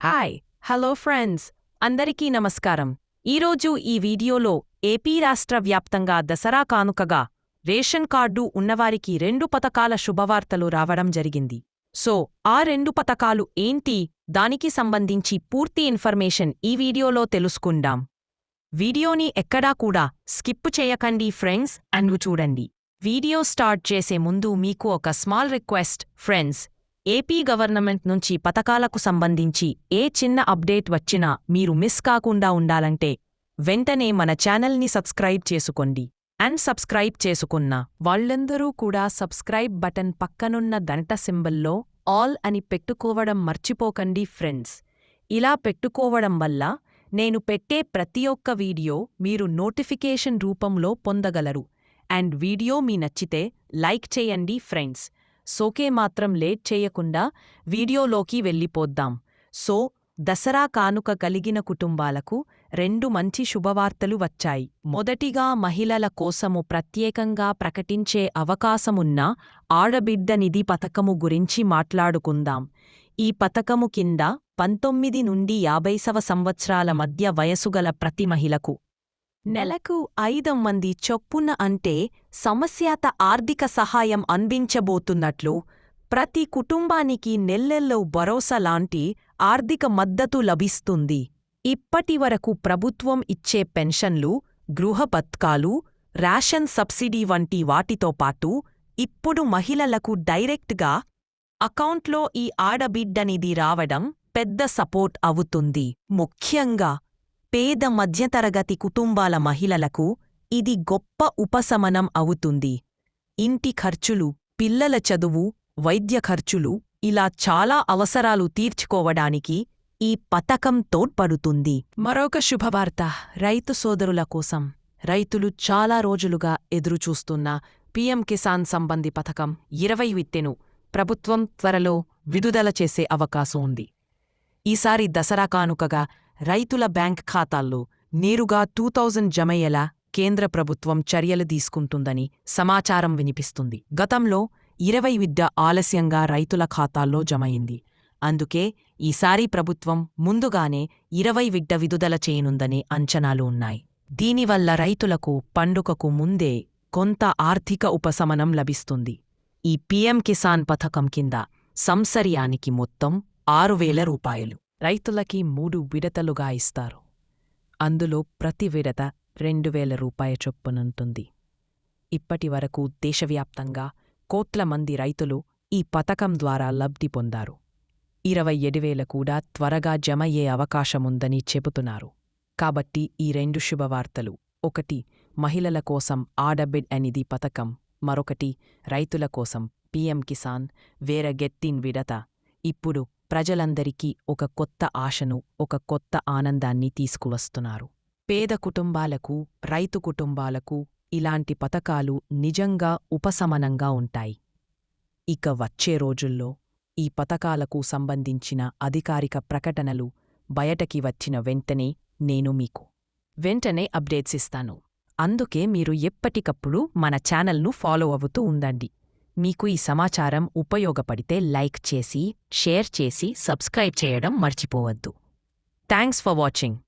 Hi hello friends అందరికీ నమస్కారం. ఈరోజు ఈ వీడియోలో ఏపీ రాష్ట్ర వ్యాప్తంగా దసరా కానుకగా రేషన్ కార్డు ఉన్నవారికి రెండు పథకాల శుభవార్తలు రావడం జరిగింది. సో ఆ రెండు పథకాలు ఏంటి? దానికి సంబంధించి పూర్తి ఇన్ఫర్మేషన్ ఈ వీడియోలో తెలుసుకుందాం. వీడియోని ఎక్కడా కూడా స్కిప్ చేయకండి ఫ్రెండ్స్ అండ్ చూడండి. వీడియో స్టార్ట్ చేసే ముందు మీకు ఒక small request friends AP government నుంచి పథకాలకు సంబంధించి ఏ చిన్న అప్డేట్ వచ్చినా మీరు మిస్ కాకుండా ఉండాలంటే వెంటనే మన ఛానల్ని సబ్స్క్రైబ్ చేసుకోండి. అండ్ సబ్స్క్రైబ్ చేసుకున్న వాళ్ళందరూ కూడా సబ్స్క్రైబ్ బటన్ పక్కనున్న గంట సింబల్లో ఆల్ అని పెట్టుకోవడం మర్చిపోకండి ఫ్రెండ్స్. ఇలా పెట్టుకోవడం వల్ల నేను పెట్టే ప్రతి ఒక్క వీడియో మీరు నోటిఫికేషన్ రూపంలో పొందగలరు. అండ్ వీడియో మీ నచ్చితే లైక్ చేయండి ఫ్రెండ్స్. సోకే మాత్రం లేట్ చేయకుండా వీడియోలోకి వెళ్ళిపోద్దాం. సో దసరా కానుక కలిగిన కుటుంబాలకు రెండు మంచి శుభవార్తలు వచ్చాయి. మొదటిగా మహిళల కోసము ప్రత్యేకంగా ప్రకటించే అవకాశమున్న ఆడబిడ్డ నిధి పథకము గురించి మాట్లాడుకుందాం. ఈ పథకము కింద పంతొమ్మిది నుండి యాభైసవ సంవత్సరాల మధ్య వయసుగల ప్రతి మహిళకు నెలకు ఐదు మంది చొప్పున అంటే సమస్యాత ఆర్థిక సహాయం అందించబోతున్నట్లు ప్రతి కుటుంబానికి నెల్లెల్లో భరోసా లాంటి ఆర్థిక మద్దతు లభిస్తుంది. ఇప్పటివరకు ప్రభుత్వం ఇచ్చే పెన్షన్లు గృహ పథకాలు రేషన్ సబ్సిడీ వంటి వాటితో పాటు ఇప్పుడు మహిళలకు డైరెక్ట్గా అకౌంట్లో ఈ ఆడబిడ్డనిది రావడం పెద్ద సపోర్ట్ అవుతుంది. ముఖ్యంగా పేద మధ్యతరగతి కుటుంబాల మహిళలకు ఇది గొప్ప ఉపశమనం అవుతుంది. ఇంటి ఖర్చులు పిల్లల చదువు వైద్య ఖర్చులు ఇలా చాలా అవసరాలు తీర్చుకోవడానికి ఈ పథకం తోడ్పడుతుంది. మరొక శుభవార్త రైతు సోదరుల కోసం. రైతులు చాలా రోజులుగా ఎదురుచూస్తున్న పీఎం కిసాన్ సంబంధి పథకం ఇరవై విత్తెను ప్రభుత్వం త్వరలో విడుదల చేసే అవకాశం ఉంది. ఈసారి దసరా కానుకగా రైతుల బ్యాంక్ ఖాతాల్లో నేరుగా టూ థౌజండ్ జమయ్యేలా కేంద్ర ప్రభుత్వం చర్యలు తీసుకుంటుందని సమాచారం వినిపిస్తుంది. గతంలో ఇరవై విద్య ఆలస్యంగా రైతుల ఖాతాల్లో జమయింది. అందుకే ఈసారి ప్రభుత్వం ముందుగానే ఇరవై విడ్డ విడుదల చేయనుందనే అంచనాలు ఉన్నాయి. దీనివల్ల రైతులకు పండుగకు ముందే కొంత ఆర్థిక ఉపశమనం లభిస్తుంది. ఈ పీఎం కిసాన్ పథకం కింద సంసర్యానికి మొత్తం ఆరు వేల రూపాయలు. రైతులకి మూడు విడతలుగా ఇస్తారు. అందులో ప్రతి విడత రెండు వేల రూపాయ చొప్పునుంటుంది. ఇప్పటివరకు దేశవ్యాప్తంగా కోట్ల మంది రైతులు ఈ పథకం ద్వారా లబ్ధి పొందారు. ఇరవై ఏడువేల కూడా త్వరగా జమయ్యే అవకాశముందని చెబుతున్నారు. కాబట్టి ఈ రెండు శుభవార్తలు. ఒకటి మహిళల కోసం ఆడబిడ్ అనేది పథకం. మరొకటి రైతుల కోసం పీఎం కిసాన్ వేర గెత్తిన్ విడత. ఇప్పుడు ప్రజలందరికీ ఒక కొత్త ఆశను ఒక కొత్త ఆనందాన్ని తీసుకువస్తున్నారు. పేద కుటుంబాలకు రైతు కుటుంబాలకు ఇలాంటి పథకాలు నిజంగా ఉపశమనంగా ఉంటాయి. ఇక వచ్చే రోజుల్లో ఈ పథకాలకు సంబంధించిన అధికారిక ప్రకటనలు బయటకి వచ్చిన వెంటనే నేను మీకు వెంటనే అప్డేట్స్ ఇస్తాను. అందుకే మీరు ఎప్పటికప్పుడు మన ఛానల్ను ఫాలో అవుతూ ఉండండి. మీకు ఈ సమాచారం ఉపయోగపడితే లైక్ చేసి షేర్ చేసి సబ్స్క్రైబ్ చేయడం మర్చిపోవద్దు. Thanks for watching.